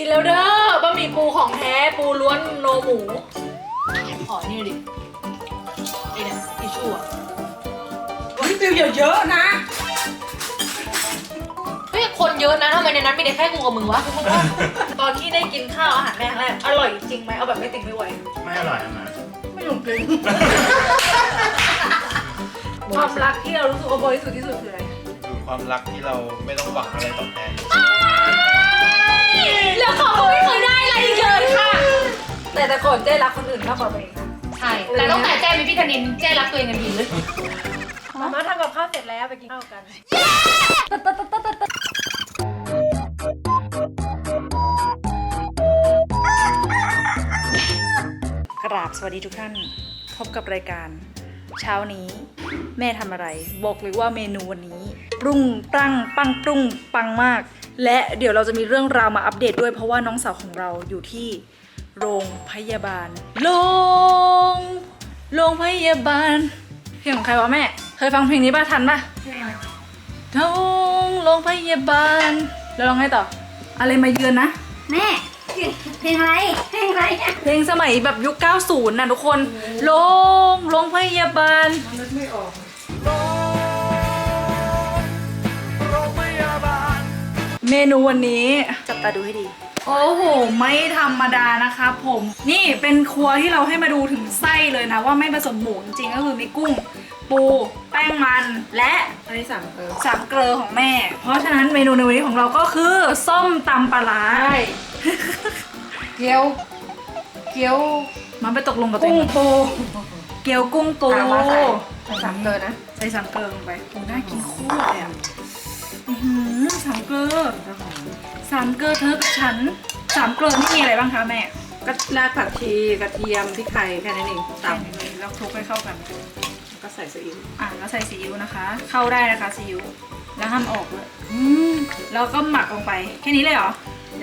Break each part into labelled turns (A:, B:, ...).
A: กินแล้วเด้อบะหมี่ปูของแท้ปูล้วนโนหมู ขอนี่ดิไอ้เนี่ยทิชชู่อะ
B: พี่ติวอย่าเยอะนะ
A: เฮ้ยคนเยอะนะทำไมในนั้นมีแต่แค่กูกับมึงวะมึงว่าตอนที่ได้กินข้าวอาหารแม่ครั้งแรกอร่อยจริงไหมเอาแบบไม่ติดไม่ไหว
C: ไม่อร่อยนะ
B: ไม่ลงกลิ้ง
A: ความรักที่เรารู้สึกว่าบริสุทธิ์ที่สุดคืออะไร
C: คือความรักที่เราไม่ต้องหวังอะไรตอบแทน
A: แล้วเขาก็ไม่เคยได้อะไรเลยค่ะ แต่แต่ก่อนเจ๊รักคนอื่นมากกว่าตัวเองนะ
D: ใช่ แต่ตั้งแต่แจ้มีพี่ธนินแจ้รักตัวเองกันดีเลย
A: มาม่าทำกับข้าวเสร็จแล้วไปกินข้าวกัน
E: กราบสวัสดีทุกท่าน พบกับรายการ เช้านี้ แม่ทำอะไร บอกเลยว่าเมนูวันนี้ปรุงปรังปังปรุงปังมาก และเดี๋ยวเราจะมีเรื่องราวมาอัปเดตด้วยเพราะว่าน้องสาวของเราอยู่ที่โรงพยาบาล โรงโรงพยาบาล เพลงของใครวะแม่ เคยฟังเพลงนี้ป่ะทันป่ะโรงโรงพยาบาล แล้วร้องไงต่อ อะไรมาเยือนนะ
D: แม่เพลงอะไรเพลงอะไร
E: เพลงสมัยแบบยุค 90 น่ะทุกคน โรงโรงพยาบาล
B: นึกไม่ออก
E: เมนูวันนี้จับตาดูให้ดี โอ้โห ไม่ธรรมดานะคะผม นี่เป็นครัวที่เราให้มาดูถึงไส้เลยนะ ว่าไม่ผสมหมูจริงๆก็คือมีกุ้ง ปูแป้งมันและ
B: อันนี้สั่งเออ
E: สามเกลือของแม่ เพราะฉะนั้นเมนูในวันนี้ของเราก็คือส้มตำปลาร้า
B: ใช่เกี๊ยว เกี๊ยว
E: มันไปตกลงกับตัว
B: กุ้
E: เองง
B: ปู
E: เกี๊ยวกุ้งปู
B: เอามาใส่ใส่สามเกลือนะ
E: ใส่สามเกลือลงไปโอ้น่ากินโคตรเลยอะอื้อ หือสามเกลือสามเกลือเธอกับฉันสามเกลือนี่มีอะไรบ้างคะแม่
B: ก็รากผักชีกระเทียมพริกไทยแค่นั้นเอง
E: ตา
B: ตำ
E: มเลยแล้วคลุกให้เข้ากัน
B: ก็ใส่ซีอิ๊ว
E: อะแล้วใส่ซีอิ๊วนะคะ เข้าได้นะคะซีอิ๊วแล้วห้ามออกด้วยอืมแล้วก็หมักลงไป แค่นี้เลยเหรอ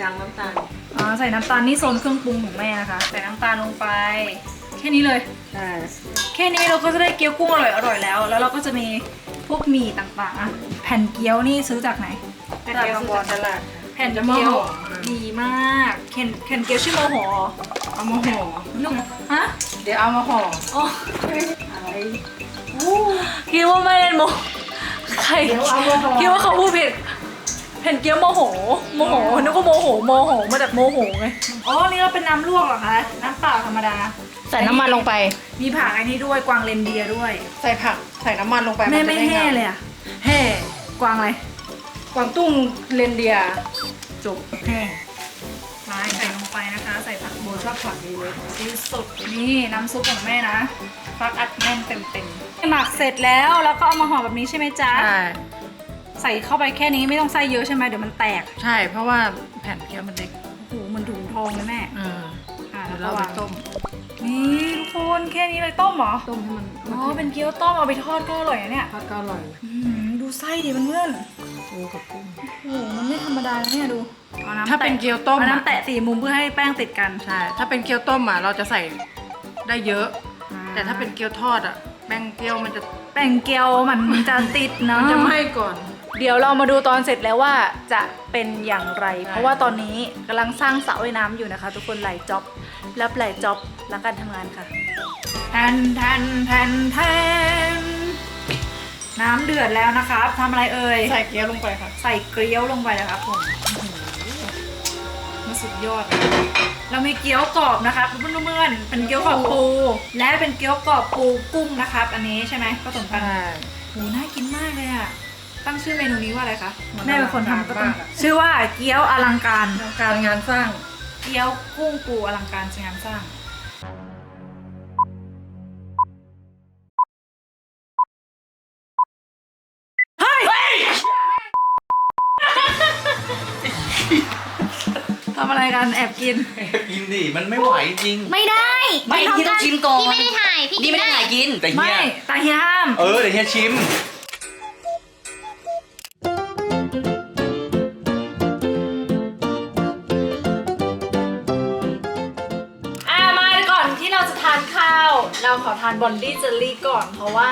E: ยา
B: งน้ำตาล
E: อ๋อใส่น้ำตาลนี่โซนเครื่องปรุงของแม่นะคะ ใส่น้ำตาลลงไปแค่นี้เลย
B: ใช่
E: แค่นี้เราก็จะได้เกี๊ยวกุ้งอร่อยอร่อยๆแล้ว แล้วเราก็จะมีพวกหมี่ต่างๆอะแผ่นเกี๊ยวนี่ซื้อจากไหน
B: แค่เกี๊ยวซื้อจากตลาด
E: แผ่น
B: จะ
E: เกี๊ยว
B: โมโห
E: ดีมากแผ่นแผ่นเกี๊ยวชื่อโมโหเหรอ
B: เอามาห่อ
E: ลูกฮะ
B: เดี๋ยวเอามาห่อ
E: อ๋อ
B: อะไร
E: คิดว่าไม่ได้โมใคร
B: เดี๋ยวเอามาห่อ
E: คิดว่าเขาพูดผิดแผ่นเกี๊ยวโมโห โมโหนึกว่าโมโหโมโหมาจากโมโหไงอ๋อนี่เราเป็นน้ำลวกเหรอคะน้ำเปล่าธรรมดา
B: ใส่น้ำมันลงไป
E: มีผักอันนี้ด้วยกวางเลนเดียร์ด้วย
B: ใส่ผัก ใส่น้ำมันลงไป
E: แม่
B: นจะ
E: ไม่
B: ด้
E: แห่
B: งาม
E: เลยอะแห่กวางอะไร
B: กวางตุ้งเรนเดียร์จบ
E: แห่ไม้ใส่ลงไปนะคะ ใส่ผัก
B: โบชอบผักดีเลย
E: ที่สุดนี่น้ำซุปของแม่นะฟักอัดแน่นเต็มๆหมักเสร็จแล้วแล้วก็เอามาห่อแบบนี้ใช่ไหมจ๊ะ
B: ใช่
E: ใส่เข้าไปแค่นี้ไม่ต้องใส่เยอะใช่ไหมเดี๋ยวมันแตก
B: ใช่ เพราะว่าแผ่นเกี๊ยวมันเล็ก
E: โอ้โหเหมันถุงทองเลยแม่
B: อ่า
E: อ่า
B: เดี๋
E: แล้
B: ยวว
E: ก็
B: เราไป
E: วาง
B: ต้ม
E: นี่ทุกคนแค่นี้เลยต้มเหรอ
B: ต้มให้มัน
E: อ๋อ เป็นเกี๊ยวต้มเอาไปทอดก็อร่อยนะเนี่ย
B: ทอดก็อร่อย
E: อื้อหือดูไส้ดิเพื่อน
B: ปูกับกุ้ง
E: ๆโอ้โห มันไม่ธรรมดานะเนี่ยดูอำ
B: ถ้าเป็นเกี๊ยวต้ม
E: เอา
B: อะ
E: น้ำแตะสี่มุมเพื่อให้แป้งติดกัน
B: ใช่ ถ้าเป็นเกี๊ยวต้มอะเราจะใส่ได้เยอะ แต่ถ้าเป็นเกี๊ยวทอดอะแป้งเกี๊ยวมันจะ
E: แป้งเกี๊ยวมันจะติดเนาะ
B: มันจะไหม้ก่อน
E: เดี๋ยวเรามาดูตอนเสร็จแล้วว่าจะเป็นอย่างไร เพราะว่าตอนนี้กำลังสร้างสระว่ายน้ำอยู่นะคะ ทุกคนหลายจ็อบ รับหลายจ็อบรักการทำงานค่ะแทนแทนแทนแทนน้ำเดือดแล้วนะครับทำอะไรเอ่ย
B: ใส่เกี๊ยวลงไปค่ะ
E: ใส่เกี๊ยวลงไปนะครับผมมันสุดยอดนะเรามีเกี๊ยวกรอบนะครับเพื่อนๆเป็นเกี๊ยวกรอบปู และเป็นเกี๊ยวกรอบปูกุ้งนะครับ อันนี้ใช่ไหมผสมกันโหน่ากินมากเลยอะตั้งชื่อเมนูนี้ว่าอะไรคะ
B: มัน
E: แม่เป็นคนทำก็ต้อง
B: อลังการมากอะ
E: ชื่อว่าเกี๊ยวอลังการ
B: การงานสร้าง
E: เกี๊ยวกุ้งปูอลังการงานสร้างเฮ้ยทำอะไรกันแอบกิน
C: กินดิ มันไม่ไหวจริง
D: ไม่ได้
F: ไม่พี่ต้องชิมก่อน
D: พี่ไม่ได้ถ่าย พี่
F: นี่ไม่ได้ถ่ายกิน
C: แต่เฮี
E: ไม่
C: ย
E: ตาเฮียห้าม
C: เออเดี๋ยวเฮียชิมา
E: วเราขอทานบอนดี้เจลลี่ก่อนเพราะว่า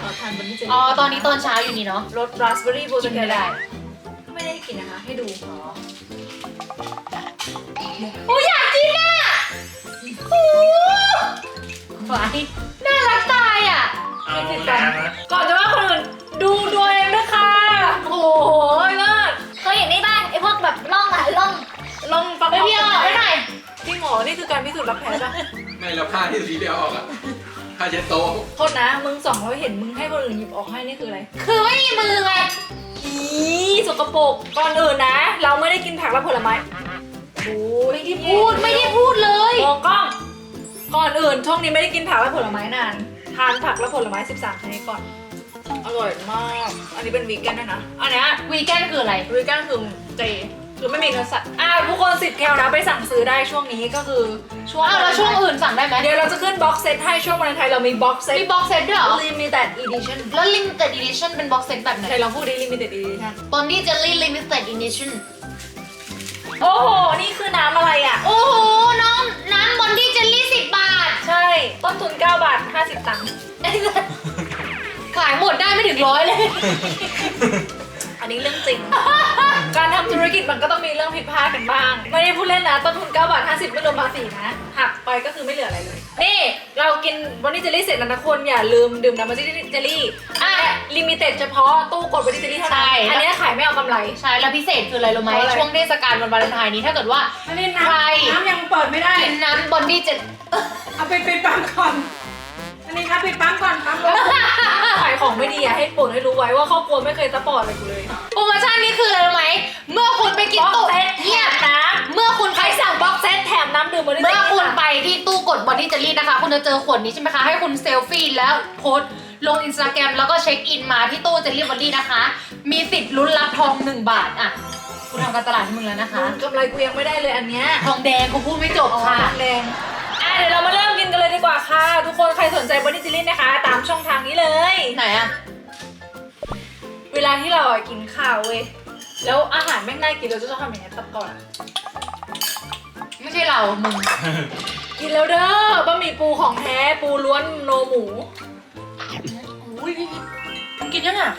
E: ขอทานบอนดี้เจลลี่
D: อ๋อ ตอนนี้ตอนเช้าอยู่นี่เนาะ
E: รสราสเบอร์รี่บลู
D: กินไม่ได้
E: ไม่ได้กินนะคะ ให้ดู
A: โอ้ยอยากกินอะโอ้หวายน่ารักตายอะ
C: เอาน้ำนะ
E: ก่อนจะว่าคนอื่นดูดูเองด้วยค่ะ โอ้โหเลิศ
A: เคยเห็นในบ้านไอ้พวกแบบล่องอะล่อง
E: ลองฟัง
A: ไปพี่เอาออกไปหน่อย
E: จริงเหรอนี่คือการพิสูจน์รักแท้ปะ
G: ไม่เราผ้าที่สีเดียวออกอะผ้าเช็ดโต๊ะ
E: โทษนะมึงส่องแล้วเห็นมึงให้คนอื่นหยิบออกให้นี่คืออะไร
A: คือไม่มีมือไง
E: อีสกปรกก่อนอื่นนะ เราไม่ได้กินผักและผลไม้โอ้ย
A: ไม่ได้พูดไม่ได้พูดเลย
E: มองกล้องก่อนอื่นช่วงนี้ไม่ได้กินผักและผลไม้นาน ทานผักและผลไม้ 13ชนิดก่อน อร่อยมาก อันนี้เป็นวีแกนด้วยนะ อันเนี้ย
A: วีแกนคืออะไร
E: วีแกนคือเจ คือไม่มีเนื้อสัตว์อ่าทุกคนสิบแคลนะไปสั่งซื้อได้ช่วงนี้ก็คือช่วง
A: อ้าวแล้วช่วงอื่นสั่งได้ไหม
E: เดี๋ยวเราจะขึ้นบ็อกเซตให้ช่วงวันไทยเรามีบ็อกเซต
A: มีบ็อกเซตด้วยเหรอ
E: limited edition
A: แล้ว limited edition เป็นบ็อกเซตแบบไหน
E: ใครลองพูดดิ limited edition
A: ตอนนี้เจลลี่ limited edition
E: โอ้โห นี่คือน้ำอะไรอะ
A: โอ้โห น้องน้ำบอนดี้เจลลี่สิบบาท
E: ใช่ ต้นทุน 9 บาท 50 ตังค์
A: ขายหมดได้ไม่ถึงร้อยเลย
E: อันนี้เรื่องจริง การทำธุรกิจมันก็ต้องมีเรื่องผิดพลาดกันบ้าง ไม่ได้พูดเล่นนะต้นทุน9บาท50ไม่รวมภาษีนะ หักไปก็คือไม่เหลืออะไรเลย นี่เรากินวันนี้เจลลี่เสร็จแล้วนะคนอย่าลืมดื่มน้ำมันเจลลี่อะ ลิมิเต็ดเฉพาะตู้กดวันนี้เจลลี่เท่านั้น
A: ใช่
E: อันนี้ขายไม่เอากำไร
A: ใช่แล้วพิเศษคืออะไรรู้ไหม
E: เพราะอะไร
A: ช่วงเทศกาลวันวาเลนไทน์นี้ถ้าเกิดว่า
B: อันนี้
A: ใคร
B: น้ำน้ำยังเปิดไม่ได้
A: กินน้ำบอนดี้เจล
B: เอาไปปิดปั๊มก่อน อันนี้ครับปิดปั๊มก่อนปั๊มรถ
E: ขายของไม่ดีอะให้ปวดให้รู้ไว้ว่าครอบครัวไม่เคยสปอร์ตอะไรกูเลย
A: โปรโมชั่นนี้คืออะไรรู้ไหม เมื่อคุณไปกิน
E: บ็อก
A: ตู้
E: เซตแถ
A: เนี่ย
E: มน้
A: เมื่อคุณำไป
E: ใครสั่งบ็อกเซตแถมน้ำดื่มวันนี้
A: เมื่อคุณไปที่ตู้กดบอดี้เจลลี่นะคะ คุณจะเจอขวดนี้ใช่ไหมคะ ให้คุณเซลฟี่แล้วโพสต์ลงอินสตาแกรมแล้วก็เช็คอินมาที่ตู้เจลลี่บอดี้นะคะ มีสิทธิ์ลุ้นรับทอง 1 บาทอะคุณทำการตลาดให้มึงแล้วนะคะ
E: กำไรกูยังไม่ได้เลยอันเนี้ย
A: ทองแดงกูพูดไม่จบค่ะ
E: แดงอะ เดี๋ยวเรามาเริ่มกินกันเลยดีกว่าค่ะ ทุกคนใครสนใจบอดี้จิลินนะคะ ตามช่องทางนี้เลย
A: ไหนอะ
E: เวลาที่เราอะกินข้าวเว้ยแล้วอาหารแม่งน่ากินเราจะต้องทำอย่างนี้ตัดก่อนอะ
A: ไม่ใช่เรา มึง
E: กินแล้วเด้อบะหมี่ปูของแท้ปูล้วนโนหมู
A: อุ้ยมึงกินยังอะ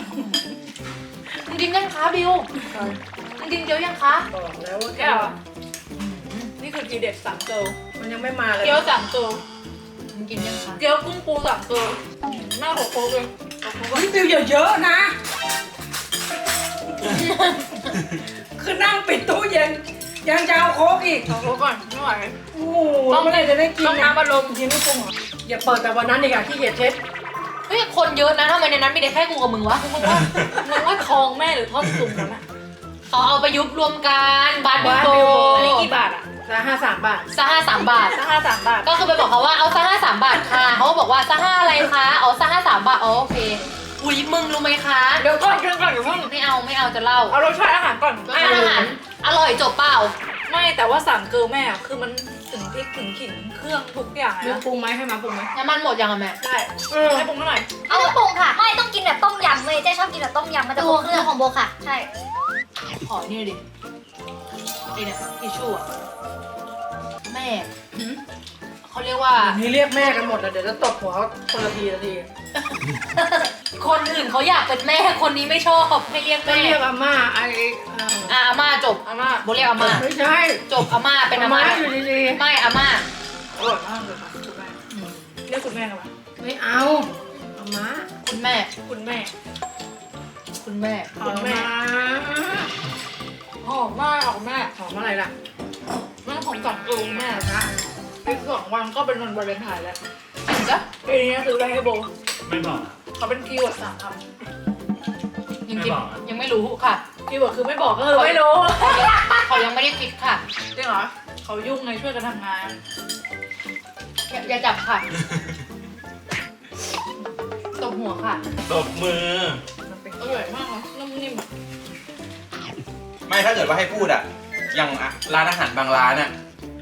A: มึงกินยังคะบิวมึงกินเกี๊ยวยังคะ
B: บอกแล้วว่า
E: แก้วอะนี่คือทีเด็ดสามเกล
B: มันยังไม่มาเลย
E: เกี๊ยวสามเกล
A: มึงกินยังคะ
E: เกี๊ยวกุ้งปูสามเกลหน้าหัวโคกเลยหัวโคกอะ
B: นี่บิวเยอะๆนะ คือนั่งปิดตู้เย็น ยังจะเอาโค้กอีก
E: หัวโคกก่อนไม่ไหว
B: โอ้โหเมื่อไหรจะได้กิน
E: ต้อง
B: อะ
E: น้ำอารมณ์
B: กินไม่ปรุงเหรออย่าเปิดแต่วันนั้นอีกอะที่เหยียดเช็ด
A: เฮ้ยคนเยอะนะทำไมในนั้นมีแต่แค่กูกับมึงวะ
E: มึงว่ามึงว่าทองแม่หรือทอดตุ่มแล้วน่ะ
A: เขาเอาไปยุบรวมกันบาทบิโบ
E: อันนี้กี่บาทอะ
B: ละห้าสามบาท
A: ซะห้าสามบาท
E: สักห้าสามบาท
A: ก็คือไปบอกเขาว่าเอาซะห้าสามบาทค่ะเขาก็บอกว่าซะห้าอะไรคะอ๋อซะห้าสามบาทอ๋อโอเคอุ้ยมึงรู้ไหมคะ
E: เดี๋ยวก่อนเดี๋ยวก่อนเดี๋ยวเพิ่ง
A: ไม่เอาไม่เอาจะเล่า
E: เอารสชาติอาหารก่อน
A: รสชาติอาหารอร่อยจบเปล่า
E: ไม่แต่ว่าสามเกลือแม่อะคือมันถึงพริกถึงขิงเครื่องทุกอย่าง
B: มี
E: นะ
B: ปรุงไหมให้มาปรุงไหม
A: น้ำมันหมดยังอะแม่
E: ได้ให้ปรุงเท่าไหร่
D: เอาปรุงค่ะ ไม่ต้องกินแบบต้มยำเลยเจ๊ชอบกินแบบต้มยำมันจะครบเครื่องของโบค่ะ ใช่
E: ขอนี่ดิไอเนี่ยทิชชู่อะ
A: แม่เขาเรียกว่า
B: อันนี้เรียกแม่กันหมดแล้วเดี๋ยวจะตบหัวคนละทีละที
A: คนอื่นเขาอยากเป็นแม่คนนี้ไม่ชอบไม่เรียก
B: ไม่
A: แม่
B: เรียกอาม่าไอเอ่อ
A: อะอาม่าจบ
E: อาม่า
A: โบเรียกอาม่า
B: ไม่ใช่
A: จบอาม่าเป็นอาม่า
B: อยู่ดี
A: ไม่อาม่า
E: อร่อยมากเลยค่ะคุณแม่เรียกคุณแม่กันไหม
B: ๆไม่เอาอาม่า
A: คุณแม่
E: คุณแม่
A: คุณแม่
E: คุณแม่หอมมากหอมแม่
B: หอมอะไรล่ะ
E: แม่ ของสองเกลือแม่นะอีกสองวันก็เป็นวันวาเลนไทน์แล้ว
A: จ้ะ
E: ปีนี้ซื้ออะไรให้โบ
C: ไม่บอกอะ
E: เขาเป็นคีย์เวิร์ดสามค
A: ยัง
C: ไม่
A: กิน
C: บอกอะ
A: ยังไม่รู้ค่ะำ
E: คีย์เวิร์ดคือไม่บอกก็คือไม่รู้
A: เขายังไม่ได้คิดค่ะ
E: จริงเหรอเขายุ่งไงช่วยกันทำงาน
A: อย่าอย่าจับค่ะตบหัวค่ะ
C: ตบมือ
E: อร่อยมากเลยนุ่มนิ่มอะ
C: ไม่ถ้าเกิดว่าให้พูดอะ อย่างอะร้านอาหารบางร้านอะ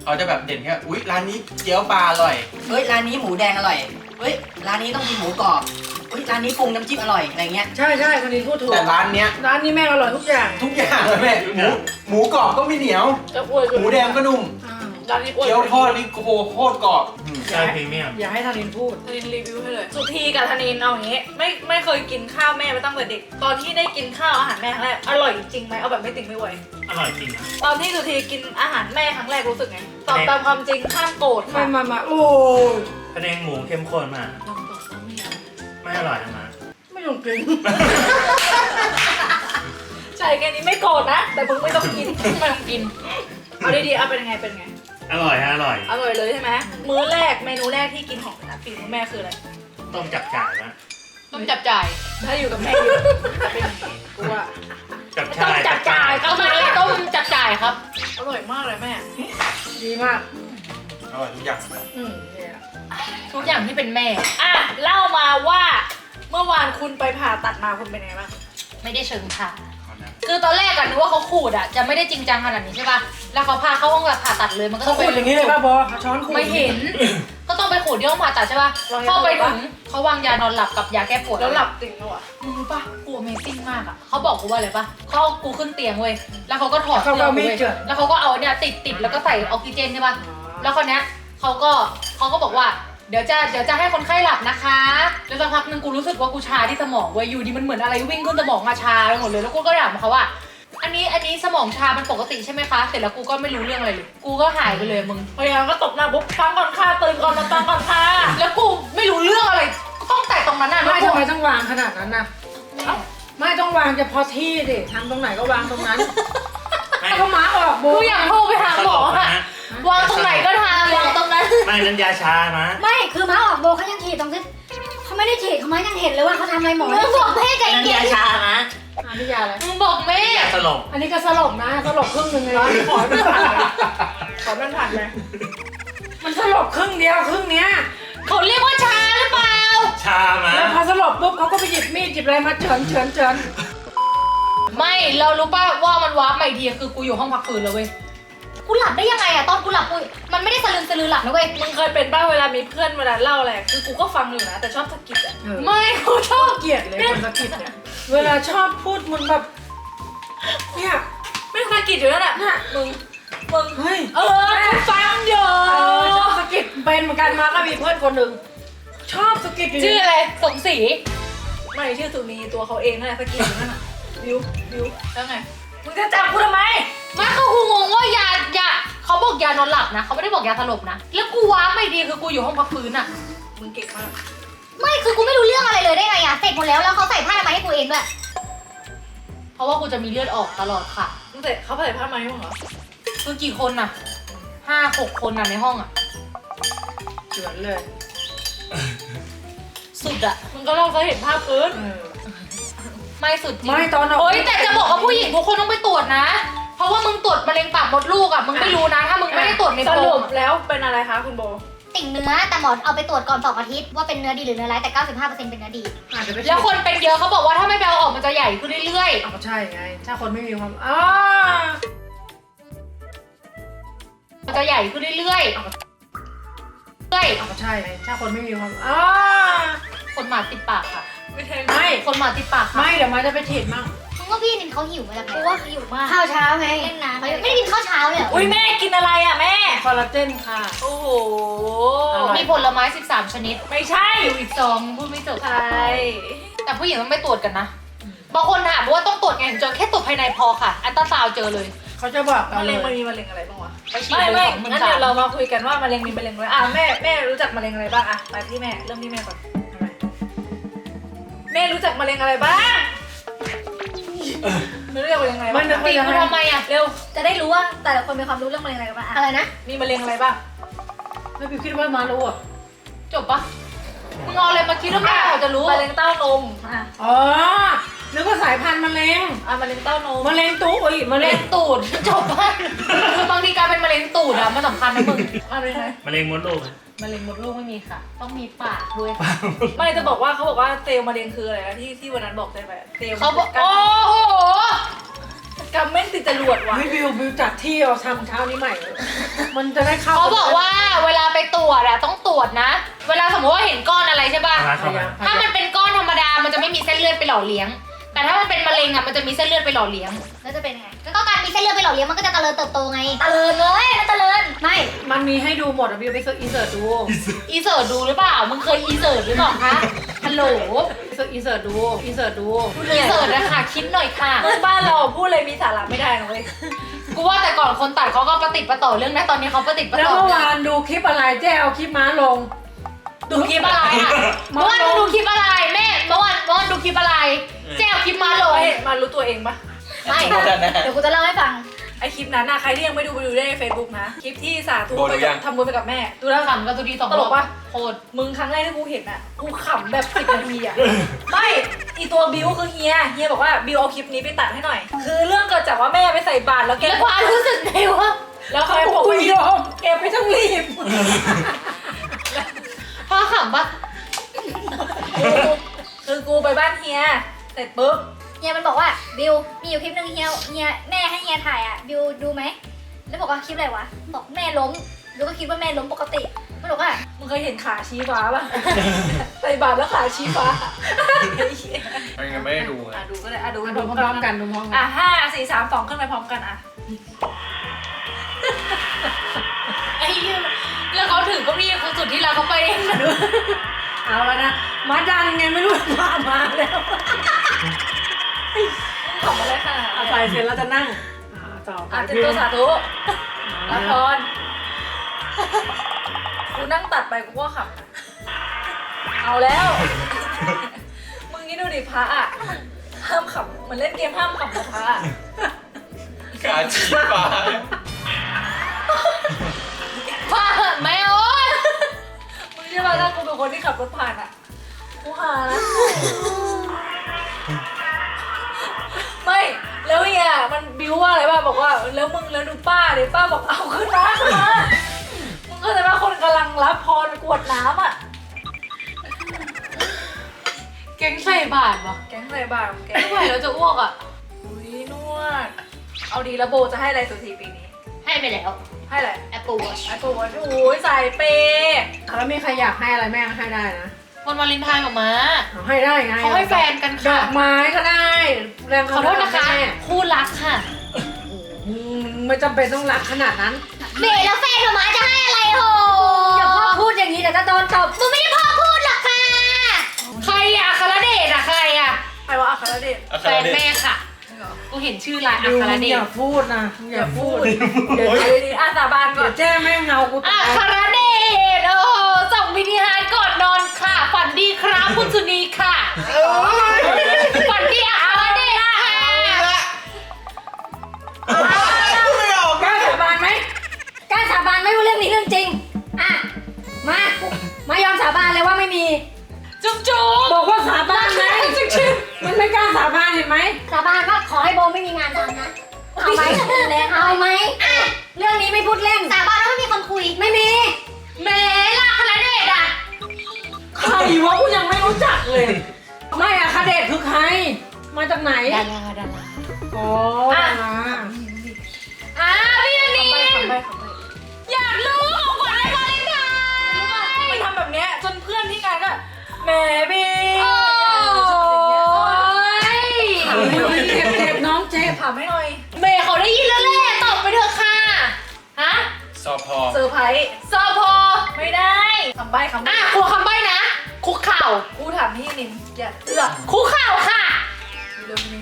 C: เขาจะแบบเด่นแค่อุ๊ยร้านนี้เกี๊ยวปลาอร่อย
F: เฮ้ยร้านนี้หมูแดงอร่อย เฮ้ยร้านนี้ต้องกินหมูกรอบเฮ้ยร้านนี้ปรุงน้ำจิ้มอร่อยอะไรเงี้ย
B: ใช่ใช่คนนี้พูดถูก
C: แต่ร้านเนี้ย
B: ร้านนี้แม่งอร่อยทุกอย่าง
C: ทุกอย่างเลยแม่หมูหมูกรอบก็ไม่เหนียว
E: จะอวย
C: หมูแดงก็นุ่ม
B: อ้าว
E: ร้านนี้อวย
C: เกี๊ยวทอดนี่โอ้โหโคตรกรอบ
B: ใช่พรีเมียมอย่าให้ทารินพูด
E: ธนินรีวิวให้เลยสุธีกับธนินเอาอย่างงี้ ไม่ไม่เคยกินข้าวแม่มาตั้งแต่เด็ก ตอนที่ได้กินข้าวอาหารแม่ครั้งแรกอร่อยจริงไหมเอาแบบไม่ติ่งไม่ไหว
H: อร่อยจริงนะ
E: ตอนที่สุธีกินอาหารแม่ครั้งแรกรู้สึกไง ตอบตามความจริงห้ามโกรธ
B: มา
E: ค่ะ
B: มามาโอ้ย
H: พะแนงหมูเข้มข้นมาก
E: ลองตอบซ้ำไม่เอา
H: ไม่อร่อยนะมา
B: ไม่ต้องกิน
E: ใช่แค่นี้ไม่โกรธนะ แต่มึงไม่ต้องกิน
A: ไม่ต้องกิน
E: เอาดีๆเอาเป็นยังไงเป็นยังไง
H: อร่อยฮะอร่อย
E: อร่อยเลยใช่ไหมมื้อแรกเมนูแรกที่กินของนะฝีมือแม่คืออะไร
H: ต้มจับจ่ายนะ
A: ต้องจับจ่าย
E: ถ้าอยู่กับแม่อยู่จะเป็นยังไงกูว่า
H: จับ
E: ต้
H: จ่า
E: อง
H: ย
E: จับจ่าย
A: ก็มาต้มจับจ่ายครับ
E: อร่อยมากเลยแม่
B: ดีมาก
C: อร่อยทุกอย่าง
B: อืมเนี่ย
A: ทุกอย่างที่เป็นแม่
E: อะเล่ามาว่าเมื่อวานคุณไปผ่าตัดมาคุณเป็นไงบ้าง
A: ไม่ได้เชิงค่ะ
C: ขอน้ำ
A: คือตอนแรกอะนึกว่าเขาขูดอะจะไม่ได้จริงจังขนาดนี้ใช่ป่ะแล้วเขาพาเข้าห้องแบบผ่าตัดเลยมันก็
B: เขา
A: ต้อง
B: ขู
A: ไป
B: ดอย่างนี้เลยป่ะบอเขาช้อนขูด
A: ไม่เห็น ก็ต้องไปขูดที่ห้องผ่าตัดใช่ป่ะ
E: วางยา
A: เข้าไป
E: นอนหลั
A: ถึ
E: บ
A: งเขาวางยานอนหลับกับยาแก้ปวด
E: แล้วหลับจริงปะวะ
A: มึงรู้ป่ะกู Amazing มากอะเขาบอกกูว่าอะไรป่ะเขาเอากูขึ้นเตียงเว้ยแล้วเขาก็ถอด
B: เขา
A: เสื้
B: ก็
A: อกู
B: ไม่
A: เว้ย
B: เจือ
A: แล้วเขาก็เอาเนี่ยติดติดแล้วก็ใส่ออกซิเจนใช่ป่ะแล้วคนเนี้ยเขาก็เขาก็บอกว่าเดี๋ยวจะเดี๋ยวจะให้คนไข้หลับนะคะ แล้วสักพักหนึงกูรู้สึกว่ากูชาที่สมองเว้ยอยู่ดีมันเหมือนอะไรวิ่งขึ้นสมองมาชาไปหมดเลยแล้วกูก็ถามเขาว่า อันนี้อันนี้สมองชา มันปกติใช่ไหมคะ เสร็จแล้วกูก็ไม่รู้เรื่องอะไรเลย กูก็หายไปเลยมึง
E: พยายามก็ตบหน้าปุ๊บฟังก่อนค่ะตื่นก่อนมาฟังก่อนค่ะ
A: แล้วกูไม่รู้เรื่องอะไรก็ต้องแต่ตรงนั้นน่ะ
B: ไม่
A: แล้ว
B: ทำ
A: กู
B: ไมต้องวางขนาดนั้นนะเอ้าไม่ต้องวางเฉพาะที่ดิทำตรงไหนก็วางตรงนั้น
H: ไม่
B: เอาหมาออกโบ
A: กูอยากโทรไปหาหมออะวางตรงไหนก็ทางวางตรงนั้น
H: ไม่นั้นยาชามา
D: ไม่คือม้าออกโบเขายังฉีดตรงที่เขาไม่ได้ฉีดเขาไม่ยังเห็นเลยว่าเขาทำอะไรหมอ
A: มึงบอกแม่ใจ
F: นั่น
A: เย็
F: ยานชานะ
B: อันนี้ยาอะไร
A: มึงบอกแม่
H: ยาสลบ
B: อันนี้ก็สลบนะสลบครึ่งหนึ่งเลยนะ
E: ขอมันผ่านไหมขอมันผ่านไหม
B: มันสลบครึ่งเดียวครึ่งเนี้ย
A: เขาเรียกว่าชาหรือเปล่า
H: ชามา
B: แล้วพอสลบปุ๊บเขาก็ไปหยิบมีดหยิบอะไรมาเฉือนเฉือนเฉือน
A: ไม่เรารู้ป่ะว่ามันวาร์ปมาอีกทีคือกูอยู่ห้องพักฟื้นแล้วเว้ย
D: กูหลับได้ยังไงอะตอนกูหลับกูมันไม่ได้สลืมสลือหลับนะเว้ย
E: มึงเคยเป็นป้าเวลามีเพื่อนเวลาเล่าอะไรคือกูก็ฟังอยู่นะแต่ชอบสะกิดอะ
B: เออ
A: ไม่กูชอบ
B: เกลียดเลยคนสะกิดเนี่ย เวลาชอบพูดมันแบบ เนี่ย
E: ไม่สะกิดอยู่แล้วแหละ
B: เนี่ย
E: มึงมึง
B: เฮ้ย
E: เออกูฟังอยู่
B: เออชอบสะกิดเป็นเหมือนกันมาก็มีเพื่อนคนหนึ่งชอบสะกิดยู่
A: ชื่ออะไรสมศรี
E: ไม่ชื่อสุนีตัวเขาเองนั่นแหละสะกิดอยู่นั่นน่ะบิวบิวแล้วไงมึงจะจับกูทำไม
A: ไม่คือกูงงว่ายายาเขาบอกยานอนหลับนะเขาไม่ได้บอกยาสลบนะ แล้วกูวาร์ปมาอีกทีคือกูอยู่ห้องพักฟื้นอะ
E: มึงเก่งมาก
D: ไม่คือกูไม่รู้เรื่องอะไรเลยได้ไงอะเสร็จหมดแล้วแล้วเขาใส่ผ้าอนามัยให้กูเองด้วย
A: เพราะว่ากูจะมีเลือดออกตลอดค่ะ
E: มึงเสร็จเขาใส่ผ้าไหมมึงเหรอ
A: คือกี่คนน่ะห้าหกคนน่ะในห้องอะ
B: เฉือนเลย
A: สุดอะ
E: มึงก็เล่าซะเห็นภาพพื้น
B: เออ
A: ไม่สุดจริง
B: ไม่ตอนเอา
A: เฮ้ยแต่จะบอกว่าผู้หญิงทุกคนต้องไปตรวจนะ เพราะว่ามึงตรวจมะเร็งปากมดลูกอะมึงไม่รู้นะ ถ้ามึงไม่ได้ตรวจใน
E: ส
A: โพร
E: รุ
A: ง
E: ปแล้วเป็นอะไรคะคุณโบ
D: ติ่งเนื้อแต่หมอเอาไปตรวจก่อนสองอาทิตย์ว่าเป็นเนื้อดีหรือเนื้อร้ายแต่ 95%เป็นเนื้อดี
B: อาจจะไป
A: แล้วคนเป็นเยอะเขาบอกว่าถ้าไม่ไปเอาออกมันจะใหญ่ขึ้นเรื่อย
B: เอาใช่ไง ถ้าคนไม่มีความอ๋อ
A: ๆมันจะใหญ่ขึ้นเรื่อยๆเรื่อย
B: เอาใช่ไง ถ้าคนไม่มีความอ๋อ
A: คนหมาติดปากค่ะ
E: ไม่ใช่
B: ไม่
A: คนหมาติดปากค่ะ
B: ไม่เดี๋ยวมาจะไปฉีดมั่ง
D: มึง ว่าพี่นินเขาหิวไหมล่ะ
E: กูว่าหิวมาก
D: ข้าวเช้าไงเล่นน้ำไม่ได้กินข้าวเช้าเลยเหรอ
E: อุ้ยแม่กินอะไรอะแม่
B: คอลลาเจนค่ะ
E: โอ้โห
B: อร่อย
A: มีผลไม้ 13 ชนิด
E: ไม่ใช่
A: อยู่อีกซองพูดไม่จบ
E: ใช่
A: แต่ผู้หญิงต้องไปตรวจกันนะ บางคนถามว่าต้องตรวจไงถึงจะแค่ตรวจภายในพอค่ะ อันตราซาวด์เจอเลย
B: เขาจะบอกเรา
E: มะ
B: เล
E: เร็งมัน
B: ย
E: มีมะเร็งอะไรบ้างวะ
A: ไปฉีด
E: ไม่
A: เล
E: ไม่
A: ยสองหมื่น
E: งั้น
A: สา
E: เดี๋
A: ม
E: ยวเรามาคุยกันว่ามะเร็งมีมะเร็งอะไรอะแม่แม่รู้จักมะเร็งอะไรบ้างอะไปที่แม่เริ่มที่แม่ก่อนแม่รู้จักมะเร็งอะไรบ้าง ไม่รู้จักมะเร็งอะไรบ้าง
B: มันจะ
A: ตีกูทำไมอะ
E: เร็ว
D: จะได้รู้ว่าแต่ละคนมีความรู้เรื่องมะเร็งอะไรกันบ้างอะไรนะ
E: มีมะเร็งอะไรบ้าง
B: ไม่พี่คิดว่ามารู้อะ
A: จบปะมึงเอาอะไรมาคิดว่าแม่เขาจะรู้
E: มะเร็งเต้านมอะ
B: อ๋อนึกว่าสายพันธุ์มะเร็ง
E: อะมะเร็งเต้านม
B: มะเร็งตู้อุ้ยมะ
A: มะ
B: เร็
A: เร็
B: ง
A: งตูดจบปะคือบางทีการเป็นมะเร็งตูดอะมันสำคัญนะมึง
E: มะเร็งอะไร
H: มะเร็งมดลูก
A: มะเร็งมดลูกไม่มีค่ะ ต้องมีปากด้วยค่ะ
E: ไม่จะบอกว่าเขาบอกว่าเซลล์มะเร็งคืออะไรนะที่ที่วันนั้นบอกได้ไปเซลล์
A: เขาบอก
E: ก
A: โอ้โห
E: กำเม่นติดจรวดว่ะ
B: เฮ้ยบิวบิวจัดที่เราทำเช้านี้ใหม่เลยมันจะได้เข้า
A: เขาบอกว่าเวลาไปตรวจอะต้องตรวจนะ เวลาสมมติว่าเห็นก้อนอะไรใช่ป่ะ
H: มาเข้ามา
A: ถ้ามันเป็นก้อนธรรมดา มันจะไม่มีเส้นเลือดไปหล่อเลี้ยง แต่ถ้ามันเป็นมะเร็งอะมันจะมีเส้นเลือดไปหล่อเลี้ยง
D: แล้วจะเป็นยังไง ก็การมีเส้นเลือดไปหล่อเลี้ยงมันก็จะเจริญเติบโตไงเจริญเลยมันเจริญไม่
B: มันมีให้ดูหมดอะบิวไปเสิร์ชอินเสิร์ชดู
A: อีเสิร์ตดูหรือเปล่า มึงเคยอีเสิร์ตหรือเปล่าคะ ฮัลโหลฮัลโหล
B: อินเสิร์ตดูอินเสิร์ตดู
A: รีเสิร์ชนะคะคิดหน่อยค่ะ
E: เมื่อบ้านเราพูดอะไรมีสาระไม่ได้นะเว้ย
A: กูว่าแต่ก่อนคนตัดเขาก็ประติดประต่อเรื่องนะตอนนี้เขาประติดประ
B: แล้ว
A: ต่อ
B: เมื่อวานดูคลิปอะไรเจ๊เอาคลิปม้าลง
A: ดูคลิปอะไรอะเมื่อวานดูคลิปอะไรแม่เมื่อวานเมื่อวานดูคลิปอะไรเจ๊เอาคลิปมาลง
E: เฮ้ยมารู้ตัวเองปะ
D: ไม่เดี๋ยวกูจะเล่าให้ฟัง
E: ไอคลิปนั้นนะใครที่ยังไม่ดูไปดูได้ในเฟซบุ๊กนะ คลิปที่สาธุ
C: โบดู
E: ไป
C: ยั
E: กับ
C: ง
E: ทำบุญไปกับแม่
A: ดูแล้ว ขำกับตัวดีสอง
E: ตลกปะ
A: โคตร
E: มึงครั้งแรกที่กูเห็นอะ กูขำแบบสิบนาทีอะ ไม่อีตัวบิวคือเฮีย เฮียบอกว่าบิวเอาคลิปนี้ไปตัดให้หน่อย คือเรื่องเกิดจากว่าแม่ไปใส่บาตรแล้วแก
A: แล้วความรู้สึกไงวะ
E: แล้วเขาบอก
B: อุ้
E: ว่าย
B: โยม
E: แกไม่ต้องรีบ
A: พ่อขำปะ
E: กูคือกูไปบ้านเฮีย เสร็จปุ๊บ
D: เฮียมันบอกว่าบิวมีอยู่คลิปหนึ่งเฮียเฮียแม่ให้เฮียถ่ายอะบิวดูไหมแล้วบอกว่าคลิปอะไรวะบอกแม่ล้มบิวก็คิดว่าแม่ล้มปกติมันบอกว่า
E: มึงเคยเห็นขาชี้ฟ้าป่ะ ใส่บาตรแล้วขาชี้ฟ้าไอ้เหี้ย
C: มันยังไม่ได้ดูไง
E: อะดูก็ได้อะดูกัน
B: ดูพร้อมๆกันดูพร้อมกั
E: อะ
B: น
E: ห้าสี่สามสองขึ้นไปพร้อมกันอะ
A: ไอ้เหี้ยแล้วเขาถือเก็มีคนสุดที่รักเขาไปเองนะด้วย
B: เอาแล้วนะมาดันไงไม่รู้พามาแล้ว
E: ขำอะไรค่ะ
B: เอาไปเสร็จแล้วจะนั่งอ่าต่อไป
E: อะเต็มตัวสาธุละพรกูนั่งตัดไปกูก็ขำนะเอาแล้ว มึงนี่ดูดิพระอะ ห้ามขำเหมันเล่นเกมห้ามขำนะพระอะ
C: ขาชี้ฟ้า
A: พ่อแม่โอ๊ย
E: มึงใช่ป่ะถ้ากูเป็นคนที่ขับรถผ่านอะ กูหานะไแล้วเฮียมันบิวว่าอะไรป่ะบอกว่าแล้วมึงแล้วดูป้าเดี๋ยวป้าบอกเอาขึ้นมาขึ้นมามึงก็จะว่าคนกำลังรับพรกรวดน้ำอะ
A: แก๊งใส่บาทวะ
E: แกงใส่บาตรแกง
A: ไม่ไหวแล้วจะอ้วกอะ
E: อุ้ยนวด เอาดีแล้วโบจะให้อะไรสุธีปีนี้
A: ให้ไปแล้ว
E: ให้อะไร
A: Apple Watch
E: ไอโฟนโอ้ยใส่เปย์
B: แล้วมีใครอยากให้อะไรแม่ก็ให้ได้นะ
A: วันวาเลนไทน์กับมา
B: เอาให้ได้ไง
A: เขาให้แฟนกัน
B: ด
A: ค่ะ
B: อกไม้ก็ได้แรง
A: ขอโทษนะคะ
B: แม่
A: คู่รักค่ะ
B: อืมไม่จำเป็นต้องรักขนาดนั้น
D: เบแล้วแฟนหนูมาจะให้อะไรโหอย่าพ่อพูดอย่างนี้เดี๋ยวจะโดนตบมึงไม่ได้พ่อพูดหรอกค่ะ
A: ใครอะอัครเดชอะใครอะ
E: ใครว่าอัครเดช
C: อัค
A: แฟ
C: ร
A: น
C: เดช
A: แม่ค่ะกูเห็นชื่อร้านอั
B: ดู
A: ครเด
B: อ
A: ช
B: ย่าพูดนะอย่าพูด
E: เดี๋ยวดีๆอะสาบานก่
B: เดี๋
E: อยน
B: วแจ้งแม่เงากู
A: อั
B: ตาย
A: ครเดชโอ้โหส่งมินิฮาร์ดก่อนนอน ค่ะ ฝันดีครับคุณสุนีค่ะ ฝันดีอัครเดชค่ะ
C: พูดไม่ออก
B: กล้าสาบานไหม
D: กล้าสาบานไหม่ว่าเรื่องนี้เรื่องจริง อะ มา มายอมสาบานเลยว่าไม่มี
A: จุ๊บจุ๊บ
B: บอกว่าสาบานไหมมันไม่กล้าสาบานเห็นไหม
D: สาบานว่าขอให้โบไม่มีงานทำนะเอาไหมเอาไหมอะเรื่องนี้ไม่พูดเล่น สาบานว่าไม่มีคนคุย ไม่มี
A: แหม่ล่ะอัครเดชอะ
B: ใครวะกูยังไม่รู้จักเลย ไม่อะคาเดชคือใคร มาจากไหน
A: ดาราดารา
B: โอ้
E: อะ
B: ดารา
A: อ่าพี่อันนี้
E: ขำไปขำไป
A: อยากรู้ของขวัญให้วาเลนไทน์
E: ไปทำแบบเนี้ยจนเพื่อนที่งานก็แหมบี
A: โอ้ย
B: เจ็บเจ็บน้องเจ็บ
E: ถามให้หน่อย
A: เมย์เขาได้ยินแล้วแหละะ
C: สอบพอ
E: เซอร์ไพรส์
A: ซอพอ
E: ไม่ได้คำใบ้คำใบ้
A: อะครูคำใบ้นะ คุกเข่า
E: กูถามพี่นินอย่าเอื้อ
A: คุกเข่าค่ะ
E: เร็วๆนี้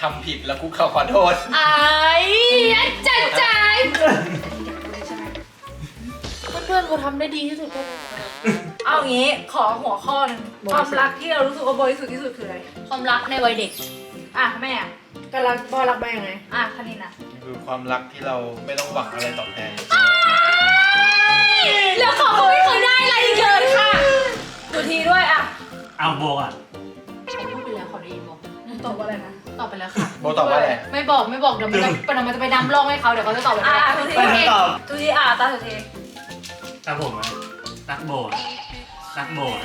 C: ทำผิดแล้วกูเข้าขอโทษ
A: ไอ้จัดใจายเพื่อนๆกูทำได้ดีที่สุดแล้ว
E: เอางี้ขอหัวข้อหนึงความรักที่เรารู้สึกว่าบริสุทธิ์ที่สุดคืออะไร
A: ความรักในวัยเด็ก
E: อะแม่อะ
B: ก็รักพ่อรักแม่ไง
E: อะคณินอะ
C: คือความรักที่เราไม่ต้องหวังอะไรตอบแทน
A: แล้วเขาก็ไม่เคยได้อะไรอีกเลยค่ะ
E: สุธีด้วยอะ
H: เอาโบอะ
A: พูดไปแล้วขอได้ยินบอก
E: ตอบว่าอะไรนะ
A: ตอบไปแล้วค่ะ
C: โบตอบว่าอะไร
A: ไม่บอกไม่บอกเดี๋ยวมันจะเดี๋ยวมันจะไปนำร่องให้เขาเดี๋ยวเขาจะตอบแบบ
E: อะ
A: นี้
E: สุธี
H: ไปไม่ตอบ
E: สุธีอะตาสุธี
H: ถ้าผมอะรักโบอะรักโบอะ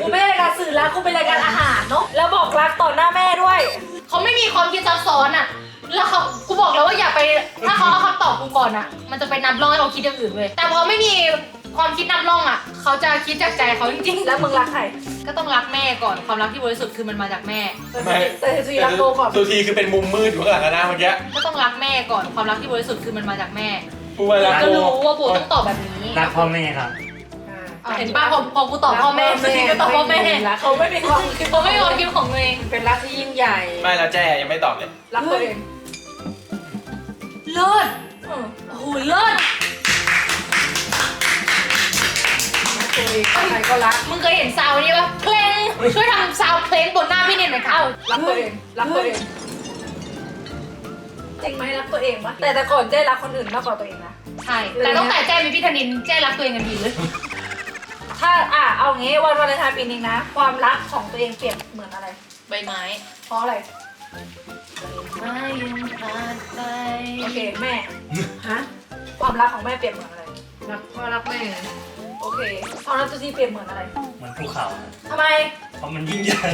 E: กูไม่ใช่รายการสื่อรักกูเป็นรายการอาหารเนาะแล้วบอกรักต่อหน้าแม่ด้วย
A: เขาไม่มีความคิดซับซ้อนอะ แล้วเขากูบอกแล้วว่าอย่าไป ถ้าเขาเอาคำตอบกูก่อนอะมันจะไปนำร่องให้เขาคิดอย่างอื่นเลย แต่พอไม่มีความคิดนำร่องอะเขาจะคิดจากใจเขาจริงๆ
E: แล้วมึงรักใคร
A: ก็ต้องรักแม่ก่อน ความรักที่บริสุทธิ์คือมันมาจากแม่
C: ไม่
E: แต่สุธีรักโบก่อน
C: สุธีคือเป็นมุมมืดอยู่ข้างหลังอะนะเมื่อกี้
A: ก็ต้องรักแม่ก่อน ความรักที่บริสุทธิ์คือมันมาจากแม่
C: พูดว่ารัก
A: ก็
C: โบ
A: รู้ว่าโบต้องตอบแบบนี้
H: รักพ่อแม่ครับ
A: เอาเห็นป่ะพอพอกูตอบพ่อแม่สตีก็ตอบพ่อแม่
B: รัก
E: เขาไม่มีความคิด
A: เขาไม่มีความคิดของตัวเอง
B: เป็นรักที่ยิ่งใหญ่
C: ไม่แล้วแจ้ยังไม่ตอบเลย
E: รักตัวเอง
A: เลิศ
E: อืม
A: โอ้โหเลิศ
B: ตัวเองใครก็รัก
A: มึงเคยเห็นซาวนี้ปะเพลงช่วยทำซาวเพลงบนหน้าพี่เนนหน่อยค่ะ
E: รักตัวเอง รักตัวเองจริงไหมรักตัวเองปะแต่แต่ก่อนเจ๊รักคนอื่นมากกว่าตัวเองนะ
A: ใช่แต่ตั้งแต่แจ้มีพี่ธนินแจ้รักตัวเองกันดีเลย
E: ถ้าอะเอางี้วันวาเลนไทน์ปีนี้นะ ความรักของตัวเองเปรียบเหมือนอะไร
A: ใบไม้
E: เพราะอะไร
A: ใบไม้ยังผ่านไป
E: โอเคแม่
B: ฮะ
E: ความรักของแม่เปรียบเหมือนอะไร
B: รักพ่อรักแม่
E: โอเคความรักตัวทีเปรียบเหมือนอะไร
H: เหมือนภูเขา
E: ทำไม
H: เพราะมันยิ่งใหญ่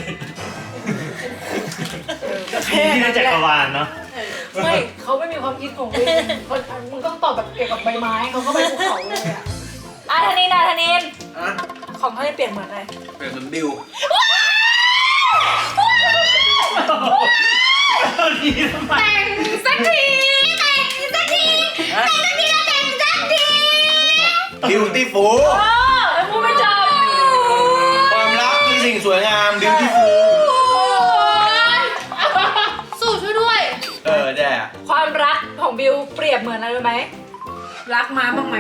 B: เออ
H: ที่ในจักรวาลเนาะ
E: ไม่เขาไม่มีความคิดของตัวเองคนมึงต้องตอบแบบเกี่ยวกับใบไม้เขาก็ไปภูเขาเลยอะอะธนินอะธนิน
C: อะ
E: ของเขาจะเปรียบเหมือนอะไร
C: เปลี่ยนเป็นบิว
A: แต่งสักทีแต่งสักที
C: บิวตี้ฟู
E: เออแล้วพูดไม่จบ
C: ความรักคือสิ่งสวยงามบิวตี้ฟู
A: สู้ช่วยด้วย
C: เออแจ้
E: ความรักของบิวเปรียบเหมือนอะไรรู้ไหม
B: รักม้าบ้างไหม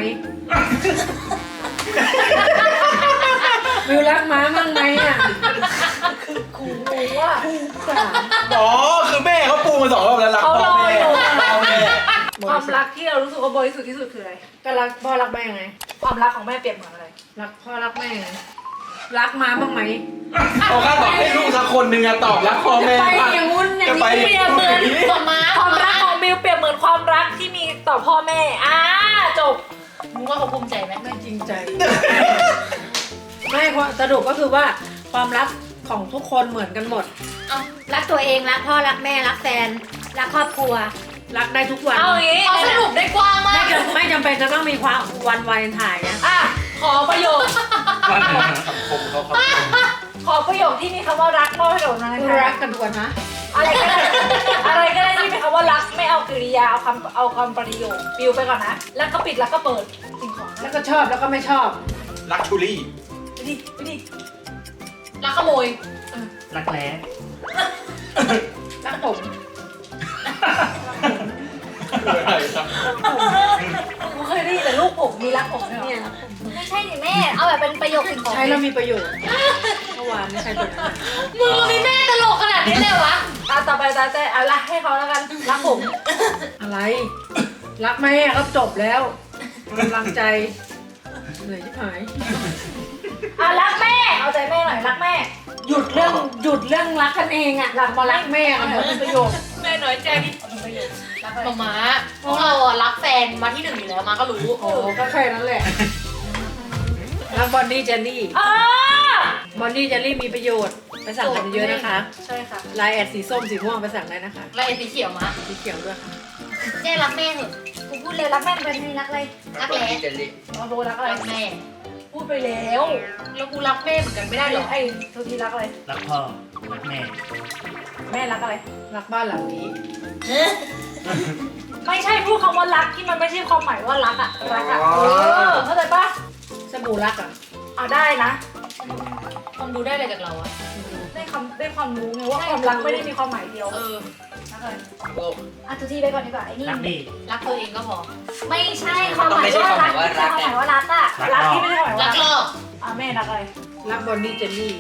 B: วิวรักม้าบ้างไหมอะ
E: กูงงว่า
B: สาม
C: อ๋อ คือแม่เขาปูมาสองรอบแล้วรัก
E: เขา
C: พ่
E: ร
C: อ
E: อ
C: แม่
E: อยู่
C: พ่อแม่
E: ความรักที่เรารู้สึกว่าบริสุทธิ์ที่สุดคืออะไร
B: ก็รักพ่อรักแม่ไง
E: ความรักของแม่เปรียบเหมือนอะไร
B: รักพ่อรักแม่ไงรักม้าบ้างไหม
C: เขาคาดหวังให้ลูกสักคนหนึ่งอะตอบรักพ่อแม่
B: ไป
C: บ้าง
B: อย่างงุ้นอย่าง
C: จะไป
B: นี้
E: เปรียบเหมือน
A: หมาม้า
E: ความรักของบิวเปรียบเหมือนความรักที่มีต่อพ่อแม่อ่าจบ
A: มึงว่าเขาภูมิใจไหม
B: ไม่จริงใจ ไม่ความสรุปก็คือว่าความรัก ของทุกคนเหมือนกันหมด
D: รักตัวเองรักพ่อรักแม่รักแฟนรักครอบครัว
B: รักได้ทุกวัน
E: เอาอย่างงี้
A: เขาสรุปได้กว้างมา
B: ไม่
A: ก
B: จำไม่จำเป็นจะต้องมีความวันวาเลนไทน์นะ
E: อะ ขอประโยค
H: วันไหนนะ
C: คำคมเขาครับ
E: ขอประโยคที่มีคำว่ารักมอบให้กับวันนั้น
B: รักกันทุกวันนะ
E: อะไรก็ได้อะไรก็ได้ที่มีคำว่ารักไม่เอากริยาเอาคำเอาคำประโยคบิวไปก่อนนะ แล้วก็ปิดแล้วก็เปิดสิ่งของ
B: แล้วก็ชอบแล้วก็ไม่ชอบ
C: รักชูรี่
E: ไปดิไปดิ
A: รักขโมย
H: รักแร้
B: รักผม
E: กูเคยได้ยินแต่ลูกผมมีรักผมด้วยเหรอ
B: เนี่ย
D: ไม่ใช่ดิแม่ เอาแบบเป็นประโยคสิ่งของ
B: ใช้แล้วมีประโยชน์เมื่อวานไม่ใช่ตัวนั้น
A: มึงมีแม่ตลกขนาดนี้เลยวะ
E: อะต่อไปตาใจอะรักให้เขาแล้วกันรักผม
B: อะไร รักแม่ก็จบแล้วกำลังใจเหนื่อยชิบหาย
E: อะรักแม่ เอาใจแม่หน่อยรักแม่
B: หยุดเรื่องหยุดเรื่องรักกันเองอะรักมารักแม่กันเถอะเป็นประโยชน์
A: แม่น้อยใจ
E: รักอะไร
A: มาม้าพวกเราอะรักแฟนมาที่หนึ่งอยู่แล้วมาก็รู้
B: โอ้ก็แค่นั้นแหละรักบอนดี้เจนนี่
E: อ่า
B: บอนดี้เจนนี่มีประโยชน์ไปสั่งกันเยอะนะคะ
E: ใช่ค่ะ
B: ลายแอดสีส้มสีม่วงไปสั่งได้นะคะ
A: แล้วไอ้สีเขียวมา
B: สีเขียวด้วยค่ะ
D: เจ๊รักแม่เหอะกูพูดเลยรักแม่เป็นรักอะไร
A: รักแร้
C: เจลลี่
E: มาโบรักอะไร
A: รักแม่
E: พูดไปแล้ว
A: แล้วกูรักแม่เหมือนกันไม่ได้เหรอ
E: ไอ้ทุกทีรักอะไร
H: รักพ่อรักแม่
E: แม่รักอะไร
B: รักบ้านหลังนี้
E: ไม่ใช่พูดคำว่ารักที่มันไม่ใช่ความหมายว่ารักอะรักอะเออเข้าใจปะ
B: สบู่รักอะ
E: อะได้นะ
A: คนดูได้อะไรจากเราอะ
E: ได้คำได้ความรู้ไงว่าความรักไม่ได้มีความหมายเดียว
A: เออ
E: รักอะไร
C: โลก
D: อะทุกทีไปก่อนดีกว่าไอ้นี่
H: รักดี
A: รักตัวเองก็พอ
D: ไม่ใช่ความหมายว่ารักไม่ใช่ความหมายว่ารักอะ
E: รักที่ไม่ใช่ความหมาย
A: รั
E: ว่ากรัก
A: โลก
E: อะแม่รักอะไร
B: รักบอนดี้เจนนี่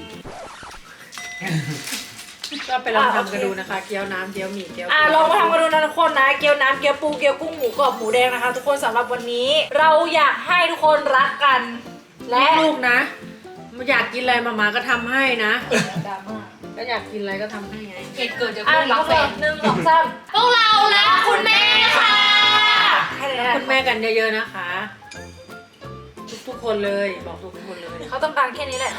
B: ก็ไปลองทำกันดูนะคะ เกี๊ยวน้ำเกี๊ยวหมี่เกี๊ยว
E: อะลองมาทำกันดูนะทุกคนนะเกี๊ยวน้ำเกี๊ยวปูเกี๊ยวกุ้งหมูกรอบหมูแดงนะคะ ทุกคนสำหรับวันนี้ เราอยากให้ทุกคนรักกัน และ
B: ลูกๆนะอยากกินอะไรมามาก็ทำให้นะ
E: ดราม่า
B: ก็อยากกินอะไรก็ทำให้ไง
A: เหตุเกิดจาก
E: อะ
A: ลูกรั
E: รั
A: ก
E: ก
A: แฟ
E: แฟ
A: น
E: นหนึ่งสองสาม
A: พวกเรารักคุณแม่ค่ะ
E: ให้เลยนะ
B: คุณแม่กันเยอะๆนะคะ ทุกๆคนเลยบอกทุกคนเลย
E: เขาต้องการแค่นี้แหละ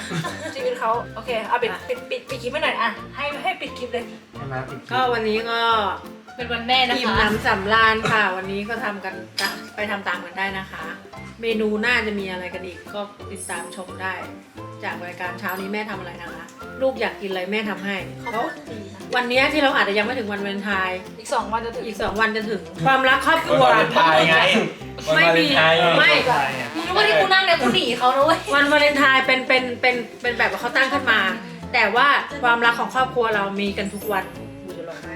E: ชีวิตเขาโอเค เอาปิดปิดปิดปิดคลิปไปหน่อยอะ ให้ให้ปิดคลิปเลย
H: ใช่ไหมปิดคลิ
B: ก็
H: ป
B: วันนี้ก็
A: เป็นวันแม่นะ
B: อิ่ม
A: คะ
B: หน้ำสำราญค่ะ วันนี้ก็ทำกันไปทำตามกันได้นะคะ เมนูน่าจะมีอะไรกันอีกก็ติดตามชมได้ จากรายการเช้านี้แม่ทำอะไรนะคะ ลูกอยากกินอะไรแม่ทำให้
E: เขา
B: แล้ว
E: พูดดีนะ
B: วันเนี้ยที่เราอาจจะยังไม่ถึงวันวาเลนไทน์
E: อีกสองวันจะถึง
B: อีกสองวันจะถึงความรักครอบค
C: วัน
B: รัว
C: วาเลนไทน์ไงวัน
B: ไม่
C: วาเล
B: มี
C: นไทน์
B: ไม่
H: ใช่อะ
A: มึงรู้ว่าที่กูนั่งเนี่ยกูหนีเขานะเว้ย
B: วันวาเลนไทน์เป็นเป็นเป็นเป็นแบบว่าเขาตั้งขึ้นมา แต่ว่าความรักของครอบครัวเรามีกันทุกวันกูจะร้องไห้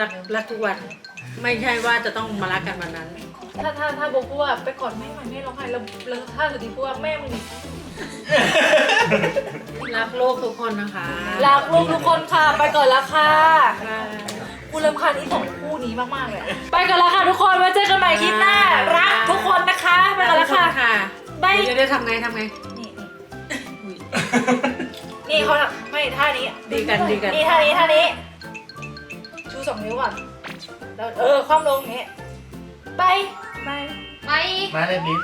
B: รักรักทุกวัน ไม่ใช่ว่าจะต้องมารักกันวันนั้น
E: ถ้าถ้าถ้าโบพูดว่าไปกอดแม่มันแม่ร้องไห้แล้วแล้วถ้าสุดที่พูดว่าแม่มึงนี่
B: รักโลกทุกคนนะคะ
E: รักลูกทุกคนค่ะ ไปก่อนแล้วค่ะ
B: ค่ะ
E: กูเริ่มคานอีสองคู่นี้มากๆเลยไปก่อนแล้วค่ะทุกคนไว้เจอกันใหม่คลิปหน้า รักทุกคนนะคะไปก่อนแล้วค่ะ
B: ค่ะ
E: บาย
B: เดี๋ยวเดี๋ยวทำไงทำไง
E: นี่นี่เขาทำไม่ท่านี้
B: ดีกันดีกัน
E: นี่ท่านี้ท่านี้ชูสองนิ้วก่อน แล้วเออคว่ำลงอย่างนี้ไปไป
A: ไป
H: มาเลยบิ๊ก